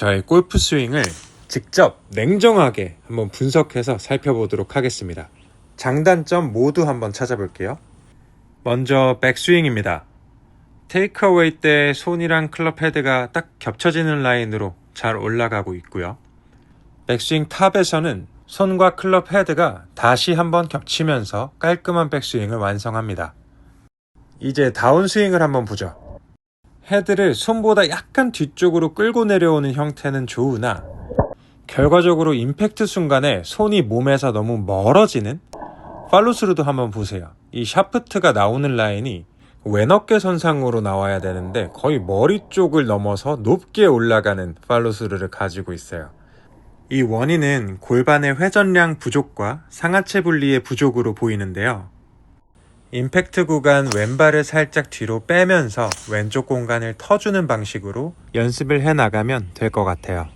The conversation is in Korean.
저의 골프 스윙을 직접 냉정하게 한번 분석해서 살펴보도록 하겠습니다. 장단점 모두 한번 찾아볼게요. 먼저 백스윙입니다. 테이크어웨이 때 손이랑 클럽 헤드가 딱 겹쳐지는 라인으로 잘 올라가고 있고요. 백스윙 탑에서는 손과 클럽 헤드가 다시 한번 겹치면서 깔끔한 백스윙을 완성합니다. 이제 다운스윙을 한번 보죠. 헤드를 손보다 약간 뒤쪽으로 끌고 내려오는 형태는 좋으나 결과적으로 임팩트 순간에 손이 몸에서 너무 멀어지는 팔로스루도 한번 보세요. 이 샤프트가 나오는 라인이 왼어깨 선상으로 나와야 되는데 거의 머리 쪽을 넘어서 높게 올라가는 팔로스루를 가지고 있어요. 이 원인은 골반의 회전량 부족과 상하체 분리의 부족으로 보이는데요. 임팩트 구간 왼발을 살짝 뒤로 빼면서 왼쪽 공간을 터주는 방식으로 연습을 해 나가면 될 것 같아요.